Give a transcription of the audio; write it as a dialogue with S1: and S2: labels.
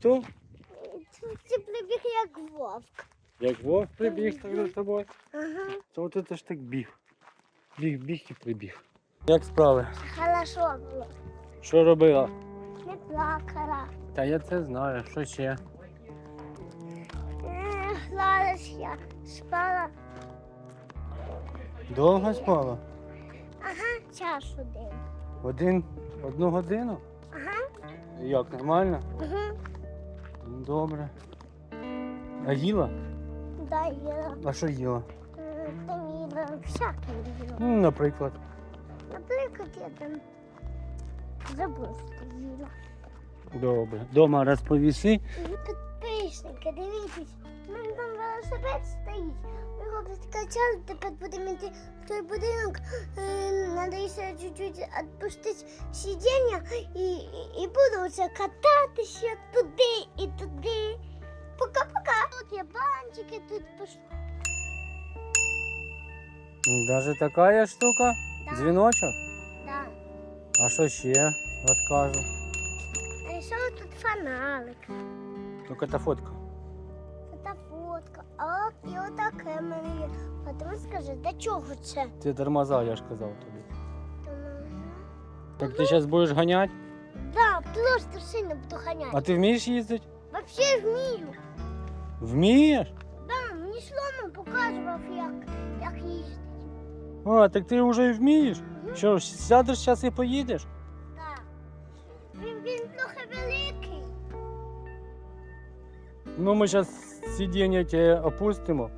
S1: хто?
S2: Це прибіг як вовк.
S1: Як вовк прибіг так за тобою.
S2: Ага.
S1: То от це ж так біг. Біг, біг і прибіг. Як справи?
S2: Хорошо було.
S1: Що робила?
S2: Не плакала.
S1: Та я це знаю, що ще.
S2: Е, я спала.
S1: Довго спала?
S2: Ага, час один.
S1: Один, одну годину?
S2: Ага.
S1: Як, нормально?
S2: Ага.
S1: Ну, Добре. А їла?
S2: Да, їла.
S1: А що їла?
S2: Там їла всяке їла.
S1: Ну, наприклад.
S2: Наприклад, я там забув, їла.
S1: Добре. Дома розповіси.
S2: Підписники, дивіться, у мене там велосипед стоїть. Ми його підкачали, тепер будемо йти в той будинок. Е, Надо ще чуть-чуть відпустити сидіння і, і, і буду оце кататися туди і туди. Пока-пока. Тут є банчики, тут пош...
S1: Даже така штука?
S2: Да,
S1: Дзвіночок?
S2: да.
S1: А що ще? Розкажу.
S2: А ще тут фонарик.
S1: Ну-ка та фотка.
S2: Це фотка. А і отаке в мене є. А ти мені скажи, до чого це?
S1: Це тормоза, я ж казав тобі. Так ти зараз будеш ганяти?
S2: Да, просто сильно буду ганяти.
S1: А ти вмієш їздити?
S2: Вообще вмію.
S1: Вмієш?
S2: Да, мені Шлома показував, як, як їздити.
S1: А, так ти вже вмієш? Що ж, сядеш зараз і поїдеш?
S2: Да. Він, він трохи великий.
S1: Ну, ми зараз сидіння тебе опустимо.